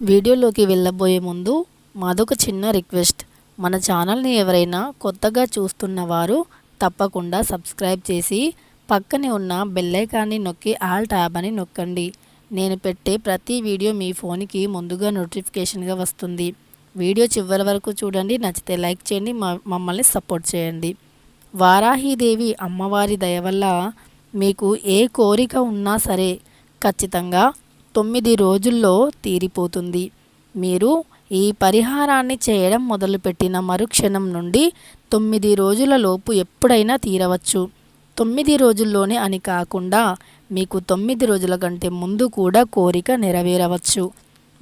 వీడియోలోకి వెళ్ళబోయే ముందు మాదొక చిన్న రిక్వెస్ట్. మన ఛానల్ని ఎవరైనా కొత్తగా చూస్తున్న వారు తప్పకుండా సబ్స్క్రైబ్ చేసి పక్కనే ఉన్న బెల్లైకాన్ని నొక్కి ఆల్ ట్యాబ్ అని నొక్కండి. నేను పెట్టే ప్రతి వీడియో మీ ఫోన్కి ముందుగా నోటిఫికేషన్గా వస్తుంది. వీడియో చివరి వరకు చూడండి నచ్చితే లైక్ చేయండి మమ్మల్ని సపోర్ట్ చేయండి. వారాహీదేవి అమ్మవారి దయ వల్ల మీకు ఏ కోరిక ఉన్నా సరే ఖచ్చితంగా తొమ్మిది రోజుల్లో తీరిపోతుంది. మీరు ఈ పరిహారాన్ని చేయడం మొదలుపెట్టిన మరుక్షణం నుండి తొమ్మిది రోజుల లోపు ఎప్పుడైనా తీరవచ్చు. తొమ్మిది రోజుల్లోనే అని కాకుండా మీకు తొమ్మిది రోజుల కంటే ముందు కూడా కోరిక నెరవేరవచ్చు.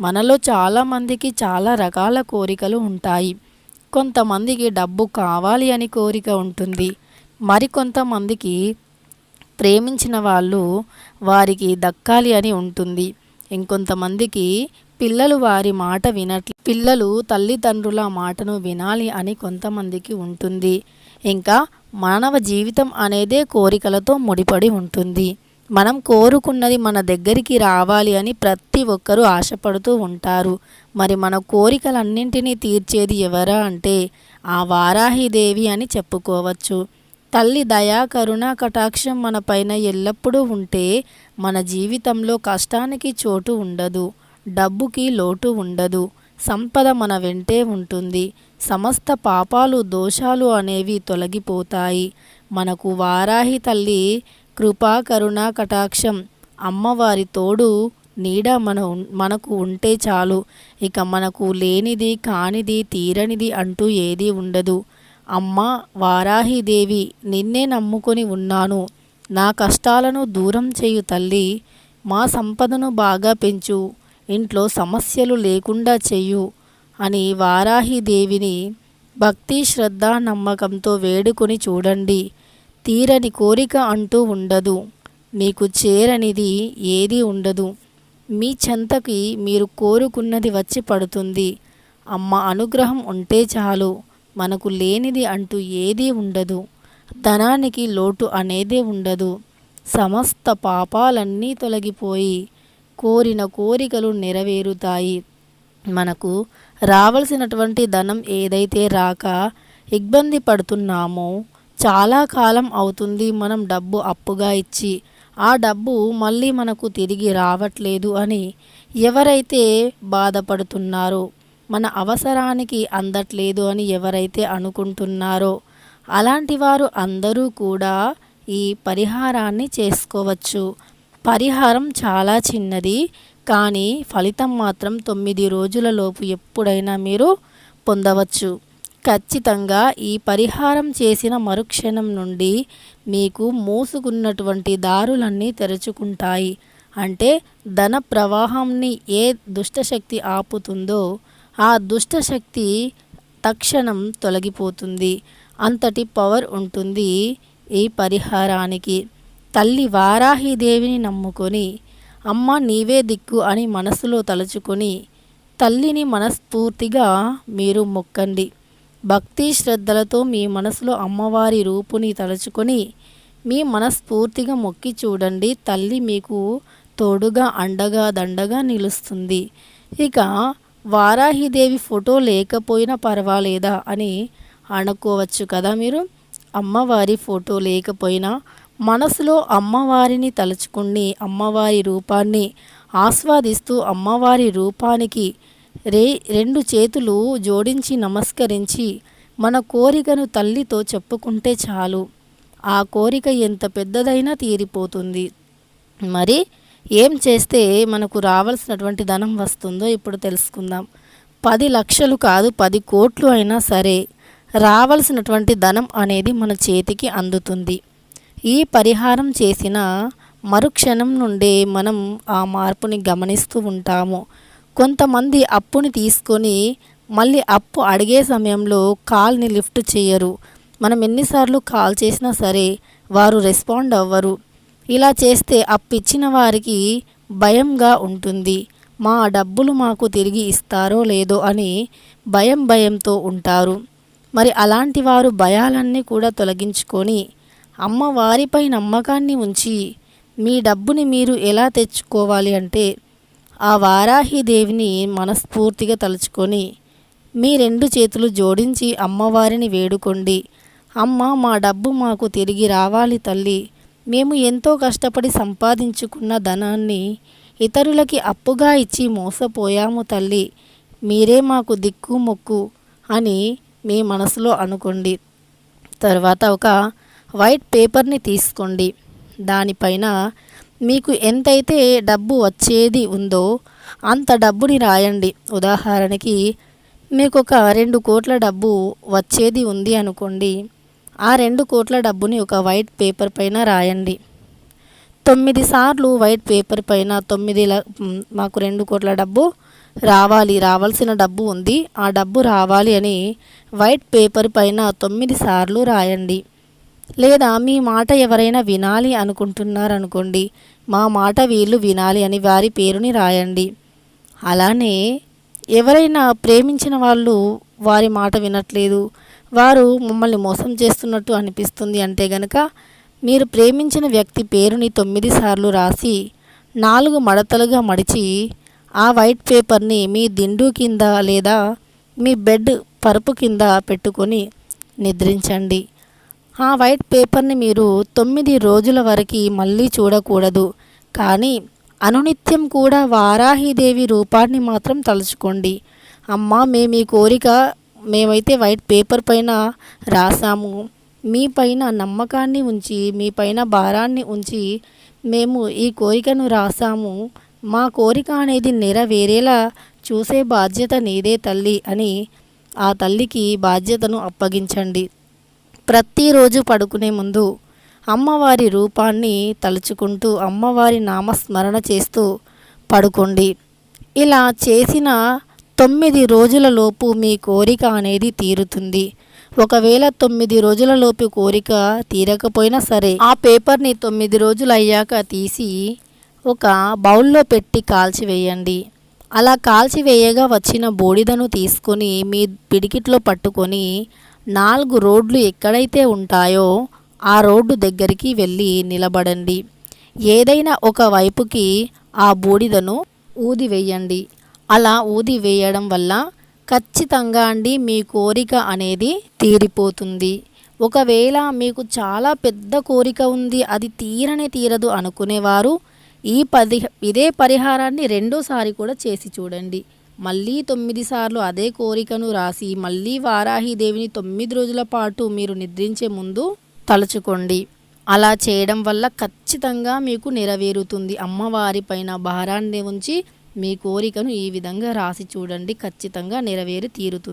మనలో చాలామందికి చాలా రకాల కోరికలు ఉంటాయి. కొంతమందికి డబ్బు కావాలి అని కోరిక ఉంటుంది. మరికొంతమందికి ప్రేమించిన వాళ్ళు వారికి దక్కాలి అని ఉంటుంది. ఇంకొంతమందికి పిల్లలు వారి మాట వినట్లే. పిల్లలు తల్లిదండ్రుల మాటను వినాలి అని కొంతమందికి ఉంటుంది. ఇంకా మానవ జీవితం అనేదే కోరికలతో ముడిపడి ఉంటుంది. మనం కోరుకున్నది మన దగ్గరికి రావాలి అని ప్రతి ఒక్కరూ ఆశపడుతూ ఉంటారు. మరి మన కోరికలన్నింటినీ తీర్చేది ఎవరా అంటే ఆ వారాహిదేవి అని చెప్పుకోవచ్చు. తల్లి దయా కరుణ కటాక్షం మన పైన ఎల్లప్పుడూ ఉంటే మన జీవితంలో కష్టానికి చోటు ఉండదు డబ్బుకి లోటు ఉండదు సంపద మన వెంటే ఉంటుంది సమస్త పాపాలు దోషాలు అనేవి తొలగిపోతాయి. మనకు వారాహి తల్లి కృపా కరుణ కటాక్షం అమ్మవారి తోడు నీడ మన మనకు ఉంటే చాలు. ఇక మనకు లేనిది కానిది తీరనిది అంటూ ఏదీ ఉండదు. అమ్మ వారాహిదేవి నిన్నే నమ్ముకొని ఉన్నాను. నా కష్టాలను దూరం చేయు తల్లి మా సంపదను బాగా పెంచు ఇంట్లో సమస్యలు లేకుండా చెయ్యు అని వారాహిదేవిని భక్తి శ్రద్ధ నమ్మకంతో వేడుకొని చూడండి. తీరని కోరిక అంటూ ఉండదు. మీకు చేరనిది ఏది ఉండదు. మీ చెంతకి మీరు కోరుకున్నది వచ్చి పడుతుంది. అమ్మ అనుగ్రహం ఉంటే చాలు. మనకు లేనిది అంటూ ఏదీ ఉండదు. ధనానికి లోటు అనేదే ఉండదు. సమస్త పాపాలన్నీ తొలగిపోయి కోరిన కోరికలు నెరవేరుతాయి. మనకు రావలసినటువంటి ధనం ఏదైతే రాక ఇబ్బంది పడుతున్నామో చాలా కాలం అవుతుంది మనం డబ్బు అప్పుగా ఇచ్చి ఆ డబ్బు మళ్ళీ మనకు తిరిగి రావట్లేదు అని ఎవరైతే బాధపడుతున్నారో మన అవసరానికి అందట్లేదు అని ఎవరైతే అనుకుంటున్నారో అలాంటి వారు అందరూ కూడా ఈ పరిహారాన్ని చేసుకోవచ్చు. పరిహారం చాలా చిన్నది కానీ ఫలితం మాత్రం తొమ్మిది రోజులలోపు ఎప్పుడైనా మీరు పొందవచ్చు. ఖచ్చితంగా ఈ పరిహారం చేసిన మరుక్షణం నుండి మీకు మూసుకున్నటువంటి దారులన్నీ తెరుచుకుంటాయి. అంటే ధన ప్రవాహాన్ని ఏ దుష్టశక్తి ఆపుతుందో ఆ దుష్టశక్తి తక్షణం తొలగిపోతుంది. అంతటి పవర్ ఉంటుంది ఈ పరిహారానికి. తల్లి వారాహిదేవిని నమ్ముకొని అమ్మ నీవే దిక్కు అని మనసులో తలుచుకొని తల్లిని మనస్ఫూర్తిగా మీరు మొక్కండి. భక్తి శ్రద్ధలతో మీ మనసులో అమ్మవారి రూపుని తలుచుకొని మీ మనస్ఫూర్తిగా మొక్కి చూడండి. తల్లి మీకు తోడుగా అండగా దండగా నిలుస్తుంది. ఇక వారాహిదేవి ఫోటో లేకపోయినా పర్వాలేదా అని అనుకోవచ్చు కదా మీరు? అమ్మవారి ఫోటో లేకపోయినా మనసులో అమ్మవారిని తలుచుకుని అమ్మవారి రూపాన్ని ఆస్వాదిస్తూ అమ్మవారి రూపానికి రే రెండు చేతులు జోడించి నమస్కరించి మన కోరికను తల్లితో చెప్పుకుంటే చాలు. ఆ కోరిక ఎంత పెద్దదైనా తీరిపోతుంది. మరి ఏం చేస్తే మనకు రావాల్సినటువంటి ధనం వస్తుందో ఇప్పుడు తెలుసుకుందాం. పది లక్షలు కాదు పది కోట్లు అయినా సరే రావాల్సినటువంటి ధనం అనేది మన చేతికి అందుతుంది. ఈ పరిహారం చేసిన మరుక్షణం నుండే మనం ఆ మార్పుని గమనిస్తూ ఉంటాము. కొంతమంది అప్పుని తీసుకొని మళ్ళీ అప్పు అడిగే సమయంలో కాల్ని లిఫ్ట్ చేయరు. మనం ఎన్నిసార్లు కాల్ చేసినా సరే వారు రెస్పాండ్ అవ్వరు. ఇలా చేస్తే అప్పిచ్చిన వారికి భయంగా ఉంటుంది. మా డబ్బులు మాకు తిరిగి ఇస్తారో లేదో అని భయం భయంతో ఉంటారు. మరి అలాంటి వారు భయాలన్నీ కూడా తొలగించుకొని అమ్మవారిపై నమ్మకాన్ని ఉంచి మీ డబ్బుని మీరు ఎలా తెచ్చుకోవాలి అంటే ఆ వారాహిదేవిని మనస్ఫూర్తిగా తలుచుకొని మీ రెండు చేతులు జోడించి అమ్మవారిని వేడుకోండి. అమ్మ మా డబ్బు మాకు తిరిగి రావాలి తల్లి మేము ఎంతో కష్టపడి సంపాదించుకున్న ధనాన్ని ఇతరులకి అప్పుగా ఇచ్చి మోసపోయాము తల్లి. మీరే మాకు దిక్కు మొక్కు అని మీ మనసులో అనుకోండి. తర్వాత ఒక వైట్ పేపర్ని తీసుకోండి. దానిపైన మీకు ఎంతైతే డబ్బు వచ్చేది ఉందో అంత డబ్బుని రాయండి. ఉదాహరణకి మీకు ఒక రెండు కోట్ల డబ్బు వచ్చేది ఉంది అనుకోండి. ఆ రెండు కోట్ల డబ్బుని ఒక వైట్ పేపర్ పైన రాయండి. తొమ్మిది సార్లు వైట్ పేపర్ పైన తొమ్మిది మాకు రెండు కోట్ల డబ్బు రావాలి రావాల్సిన డబ్బు ఉంది ఆ డబ్బు రావాలి అని వైట్ పేపర్ పైన తొమ్మిది సార్లు రాయండి. లేదా మీ మాట ఎవరైనా వినాలి అనుకుంటున్నారనుకోండి మా మాట వీళ్ళు వినాలి అని వారి పేరుని రాయండి. అలానే ఎవరైనా ప్రేమించిన వాళ్ళు వారి మాట వినట్లేదు వారు మమ్మల్ని మోసం చేస్తున్నట్టు అనిపిస్తుంది అంటే గనక మీరు ప్రేమించిన వ్యక్తి పేరుని తొమ్మిది సార్లు రాసి నాలుగు మడతలుగా మడిచి ఆ వైట్ పేపర్ని మీ దిండు కింద లేదా మీ బెడ్ పరుపు కింద పెట్టుకొని నిద్రించండి. ఆ వైట్ పేపర్ని మీరు తొమ్మిది రోజుల వరకు మళ్ళీ చూడకూడదు. కానీ అనునిత్యం కూడా వారాహిదేవి రూపాన్ని మాత్రం తలుచుకోండి. అమ్మ మేము ఈ కోరిక మేమైతే వైట్ పేపర్ పైన రాసాము. మీ పైన నమ్మకాన్ని ఉంచి మీ పైన భారాన్ని ఉంచి మేము ఈ కోరికను రాసాము. మా కోరిక అనేది నెరవేరేలా చూసే బాధ్యత నీదే తల్లి అని ఆ తల్లికి బాధ్యతను అప్పగించండి. ప్రతిరోజు పడుకునే ముందు అమ్మవారి రూపాన్ని తలుచుకుంటూ అమ్మవారి నామస్మరణ చేస్తూ పడుకోండి. ఇలా చేసిన తొమ్మిది రోజులలోపు మీ కోరిక అనేది తీరుతుంది. ఒకవేళ తొమ్మిది రోజులలోపు కోరిక తీరకపోయినా సరే ఆ పేపర్ని తొమ్మిది రోజులు అయ్యాక తీసి ఒక బౌల్లో పెట్టి కాల్చివేయండి. అలా కాల్చివేయగా వచ్చిన బూడిదను తీసుకొని మీ పిడికిట్లో పట్టుకొని నాలుగు రోడ్లు ఎక్కడైతే ఉంటాయో ఆ రోడ్డు దగ్గరికి వెళ్ళి నిలబడండి. ఏదైనా ఒక వైపుకి ఆ బూడిదను ఊది వేయండి అలా ఊది వేయడం వల్ల ఖచ్చితంగా అండి మీ కోరిక అనేది తీరిపోతుంది. ఒకవేళ మీకు చాలా పెద్ద కోరిక ఉంది అది తీరనే తీరదు అనుకునేవారు ఈ పది ఇదే పరిహారాన్ని రెండోసారి కూడా చేసి చూడండి. మళ్ళీ తొమ్మిది సార్లు అదే కోరికను రాసి మళ్ళీ వారాహిదేవిని తొమ్మిది రోజుల పాటు మీరు నిద్రించే ముందు తలుచుకోండి. అలా చేయడం వల్ల ఖచ్చితంగా మీకు నెరవేరుతుంది. అమ్మవారి పైన భారాన్ని ఉంచి మీ కోరికను ఈ విధంగా రాసి చూడండి ఖచ్చితంగా నెరవేరి తీరుతుంది.